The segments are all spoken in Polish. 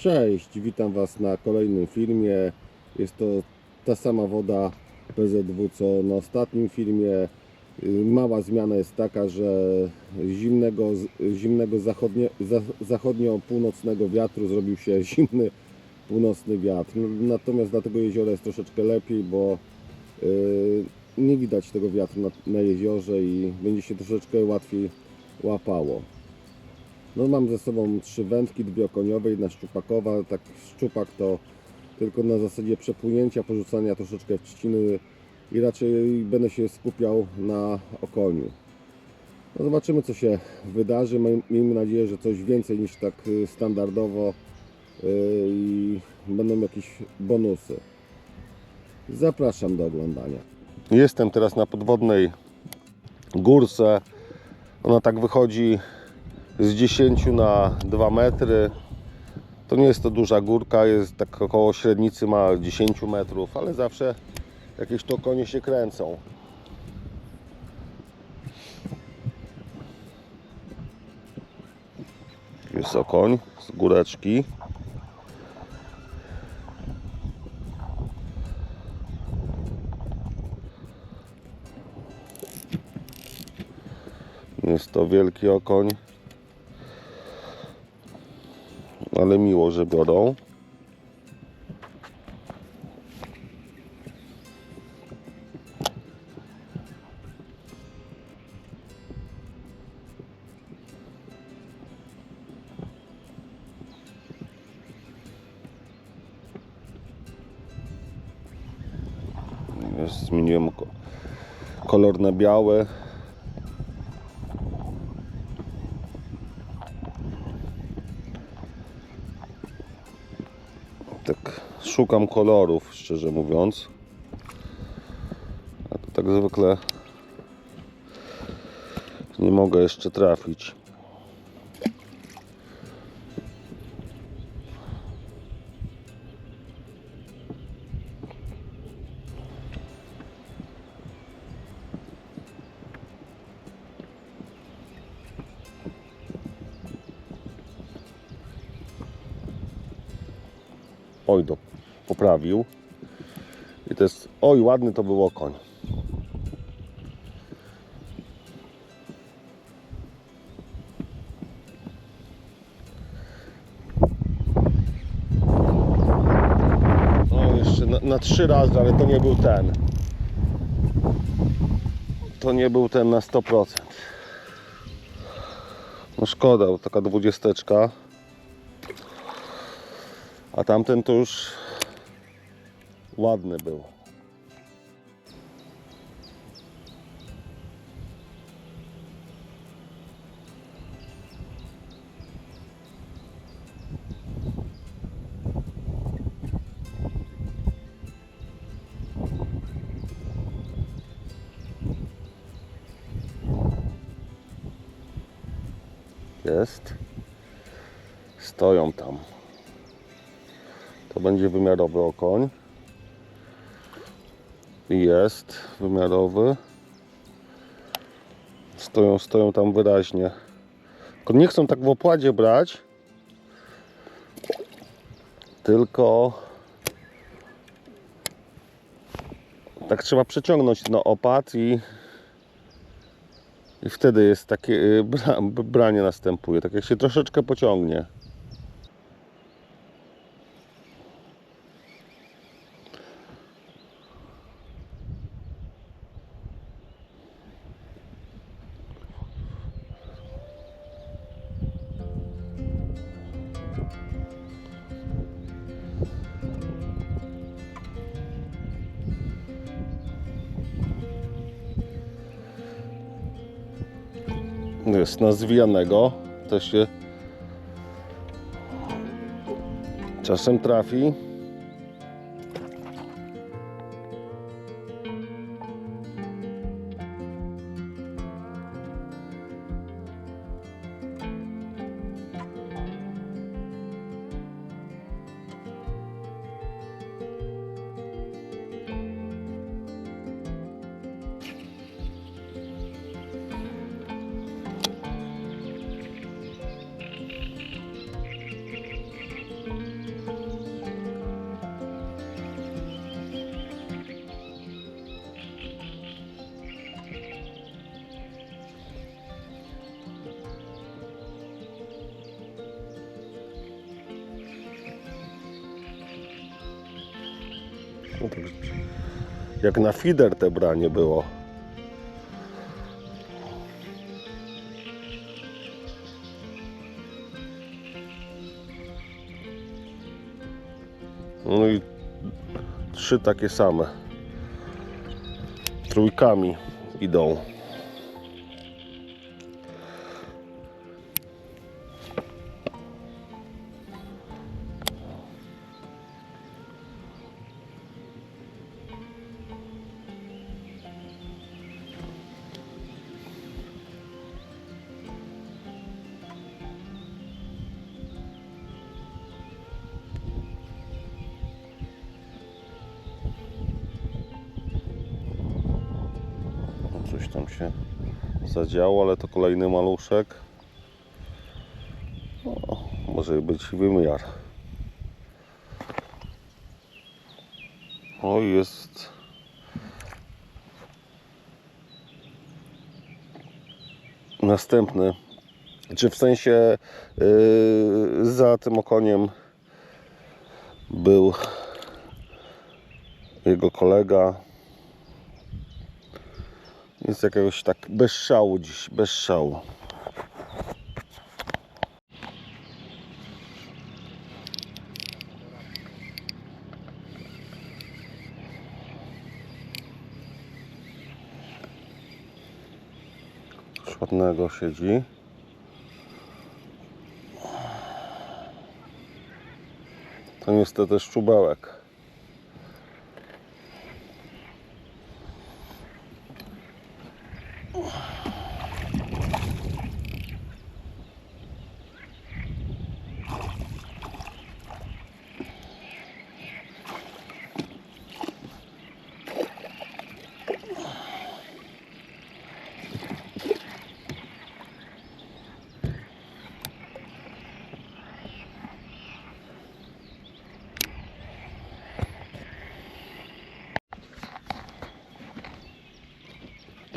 Cześć, witam Was na kolejnym filmie. Jest to ta sama woda PZW co na ostatnim filmie. Mała zmiana jest taka, że zimnego, zimnego zachodnie, za, zachodnio-północnego wiatru zrobił się zimny północny wiatr. Natomiast dla tego jeziora jest troszeczkę lepiej, bo y, nie widać tego wiatru na, na jeziorze i będzie się troszeczkę łatwiej łapało. No mam ze sobą trzy wędki, dwie okoniowe, jedna szczupakowa. Tak szczupak to tylko na zasadzie przepłynięcia, porzucania troszeczkę w trzciny i raczej będę się skupiał na okoniu. No zobaczymy co się wydarzy. Miejmy nadzieję, że coś więcej niż tak y, standardowo y, i będą jakieś bonusy. Zapraszam do oglądania. Jestem teraz na podwodnej górce. Ona tak wychodzi z 10 na 2 metry. To nie jest to duża górka, jest tak około średnicy ma 10 metrów, ale zawsze jakieś to konie się kręcą. Jest okoń z góreczki. Jest to wielki okoń. Biorą. Już Zmieniłem ko- kolor na biały. Szukam kolorów, szczerze mówiąc. A to tak zwykle nie mogę jeszcze trafić. Oj, do, poprawił. I to jest, oj, ładny to był okoń. O, jeszcze na, na trzy razy, ale to nie był ten. To nie był ten na 100%. No szkoda, taka dwudziesteczka. A tamten to już ładny był. Jest. Stoją tam. To będzie wymiarowy okoń. Jest wymiarowy. Stoją, stoją tam wyraźnie. Tylko nie chcą tak w opładzie brać. Tylko tak trzeba przeciągnąć na opad i i wtedy jest takie y, bra, branie następuje. Tak jak się troszeczkę pociągnie. Jest na zwijanego. Też się czasem trafi. Jak na fider te branie było. No i trzy takie same. Trójkami idą. Tam się zadziało, ale to kolejny maluszek. O, może być wymiar. O, jest. Następny. Czy w sensie yy, za tym okoniem był jego kolega, jest jakiegoś tak bez szału dziś, bez szału. Ładnego siedzi. To niestety szczubełek.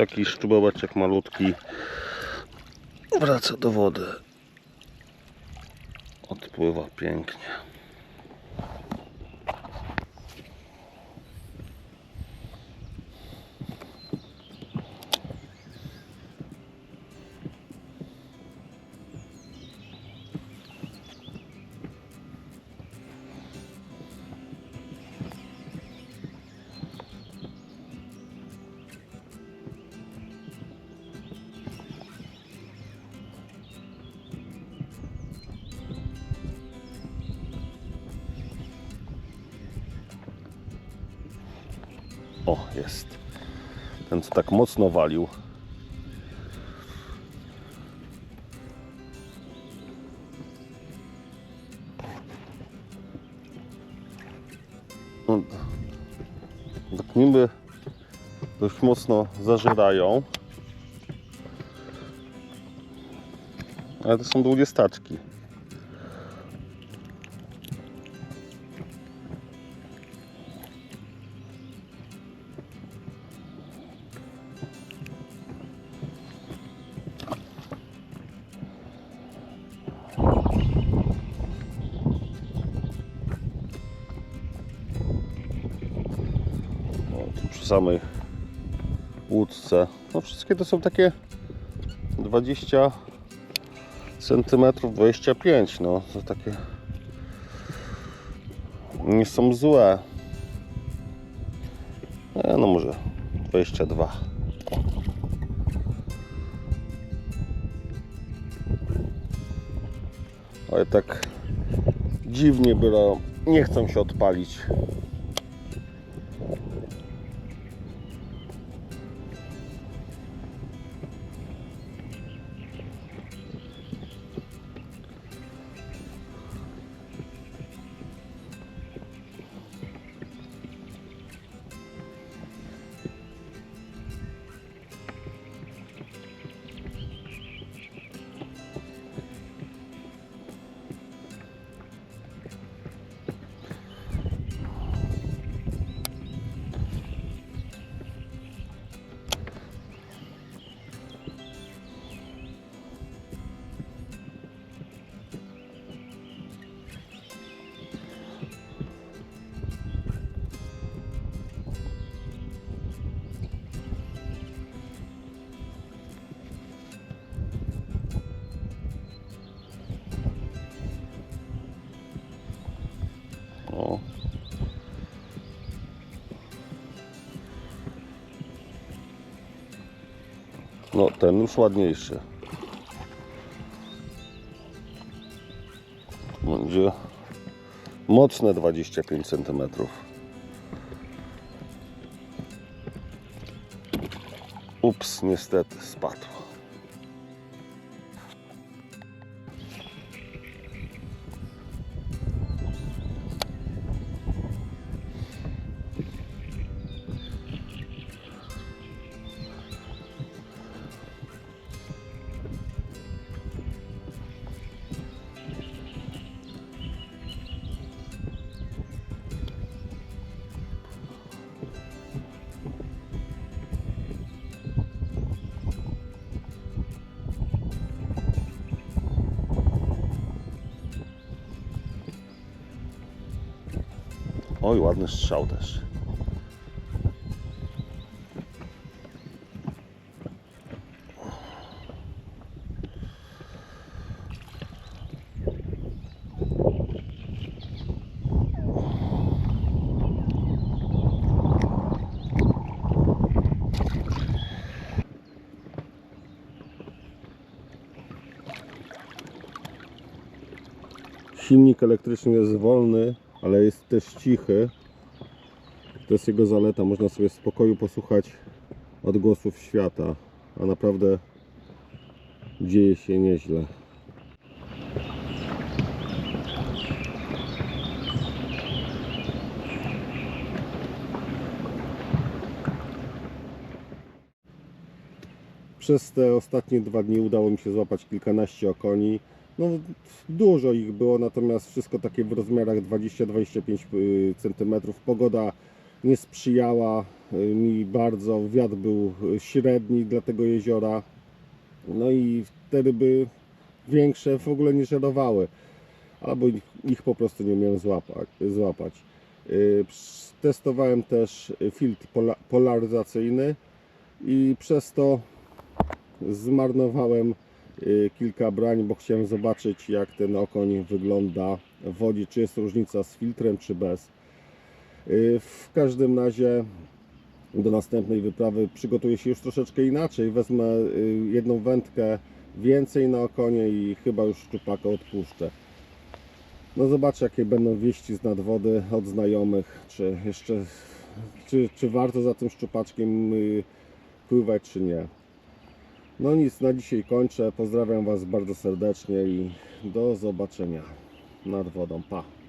Taki szczubełeczek malutki wraca do wody. Odpływa pięknie. O, jest. Ten co tak mocno walił. No, tak niby dość mocno zażyrają. Ale to są dwudziestaczki. O, samej łódce. No wszystkie to są takie 20 centymetrów, 25. No to takie nie są złe. E, no może 22. Ale tak dziwnie było. Nie chcą się odpalić. No, ten już ładniejszy. Będzie mocne 25 cm. Ups, niestety spadł. Oj, ładny strzał też. Silnik elektryczny jest wolny, ale jest też cichy. To jest jego zaleta. Można sobie w spokoju posłuchać odgłosów świata, a naprawdę dzieje się nieźle. Przez te ostatnie dwa dni udało mi się złapać kilkanaście okoni. No, dużo ich było, natomiast wszystko takie w rozmiarach 20-25 cm. Pogoda nie sprzyjała y, mi bardzo, wiatr był y, średni dla tego jeziora. No i te ryby większe w ogóle nie żerowały, albo ich, ich po prostu nie umiałem złapać. złapać. Y, Testowałem też filtr pola, polaryzacyjny i przez to zmarnowałem y, kilka brań, bo chciałem zobaczyć jak ten okoń wygląda w wodzie, czy jest różnica z filtrem, czy bez. Y, W każdym razie do następnej wyprawy przygotuję się już troszeczkę inaczej. Wezmę y, jedną wędkę więcej na okonie i chyba już szczupaka odpuszczę. No zobaczę jakie będą wieści z nadwody od znajomych, czy jeszcze czy, czy warto za tym szczupaczkiem y, pływać, czy nie. No nic, na dzisiaj kończę. Pozdrawiam Was bardzo serdecznie i do zobaczenia nad wodą. Pa!